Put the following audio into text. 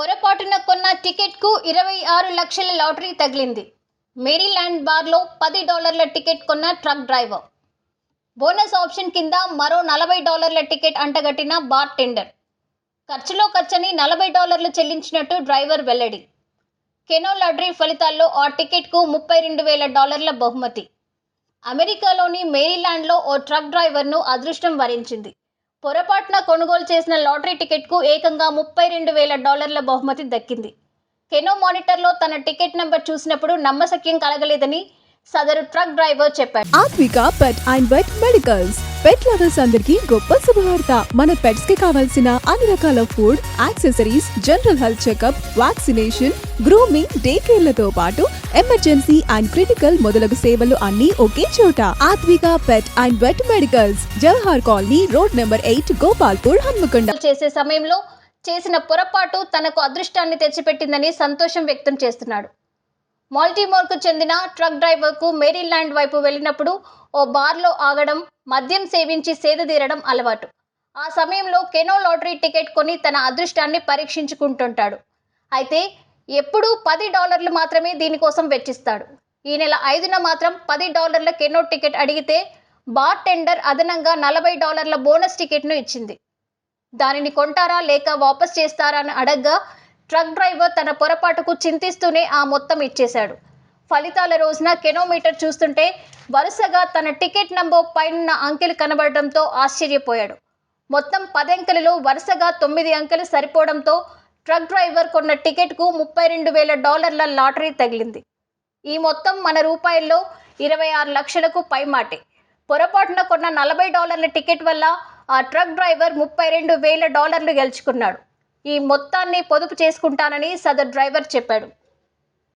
పొరపాటున కొన్న టికెట్కు ఇరవై ఆరు లక్షల లాటరీ తగిలింది. మేరీల్యాండ్ బార్లో పది డాలర్ల టికెట్ కొన్న ట్రక్ డ్రైవర్. బోనస్ ఆప్షన్ కింద మరో నలభై డాలర్ల టికెట్ అంటగట్టిన బార్ టెండర్ ఖర్చులో ఖర్చని నలభై డాలర్లు చెల్లించినట్టు డ్రైవర్ వెల్లడి. కెనో లాటరీ ఫలితాల్లో ఆ టికెట్కు ముప్పై రెండు వేల డాలర్ల బహుమతి. అమెరికాలోని మేరీల్యాండ్లో ఓ ట్రక్ డ్రైవర్ను అదృష్టం వరించింది. పొరపాటున కొనుగోలు చేసిన లాటరీ టికెట్కు ఏకంగా ముప్పై రెండు వేల డాలర్ల బహుమతి దక్కింది. కెనో మానిటర్లో తన టికెట్ నెంబర్ చూసినప్పుడు నమ్మశక్యం కలగలేదని సదరు ట్రక్ డ్రైవర్ చెప్పాడు. Aathvika pet and vet medicals pet lovers అందరికీ గొప్ప శుభవార్త. మన పెట్స్కి కావాల్సిన అన్ని రకాల food accessories general health checkup vaccination grooming day కేర్లతో పాటు ఎమర్జెన్సీ అండ్ క్రిటికల్ మొదలగు సేవలు అన్ని ఒకే చోట. Aathvika pet and vet medicals Jawahar colony road number eight Gopalpur Hanamkonda. చేసే సమయంలో చేసిన పొరపాటు తనకు అదృష్టాన్ని తెచ్చిపెట్టిందని సంతోషం వ్యక్తం చేస్తున్నాడు. మాల్టీమోర్కు చెందిన ట్రక్ డ్రైవర్కు మేరీల్యాండ్ వైపు వెళ్ళినప్పుడు ఓ బార్లో ఆగడం మద్యం సేవించి సేదదీరడం అలవాటు. ఆ సమయంలో కెనో లాటరీ టికెట్ కొని తన అదృష్టాన్ని పరీక్షించుకుంటుంటాడు. అయితే ఎప్పుడూ పది డాలర్లు మాత్రమే దీనికోసం వెచ్చిస్తాడు. ఈ నెల ఐదున మాత్రం పది డాలర్ల కెనో టికెట్ అడిగితే బార్ టెండర్ అదనంగా నలభై డాలర్ల బోనస్ టికెట్ను ఇచ్చింది. దానిని కొంటారా లేక వాపస్ చేస్తారా అని అడగ్గా ట్రక్ డ్రైవర్ తన పొరపాటుకు చింతిస్తూనే ఆ మొత్తం ఇచ్చేశాడు. ఫలితాల రోజున కెనోమీటర్ చూస్తుంటే వరుసగా తన టికెట్ నంబర్ పైన అంకెలు కనబడడంతో ఆశ్చర్యపోయాడు. మొత్తం పది అంకెలలో వరుసగా తొమ్మిది అంకెలు సరిపోవడంతో ట్రక్ డ్రైవర్ కొన్న టికెట్కు ముప్పై రెండు వేల డాలర్ల లాటరీ తగిలింది. ఈ మొత్తం మన రూపాయల్లో ఇరవై ఆరు లక్షలకు పైమాటే. పొరపాటున కొన్న నలభై డాలర్ల టికెట్ వల్ల ఆ ట్రక్ డ్రైవర్ ముప్పై రెండు వేల డాలర్లు గెలుచుకున్నాడు. ఈ మొత్తాన్ని పొదుపు చేసుకుంటానని సదర్ డ్రైవర్ చెప్పాడు.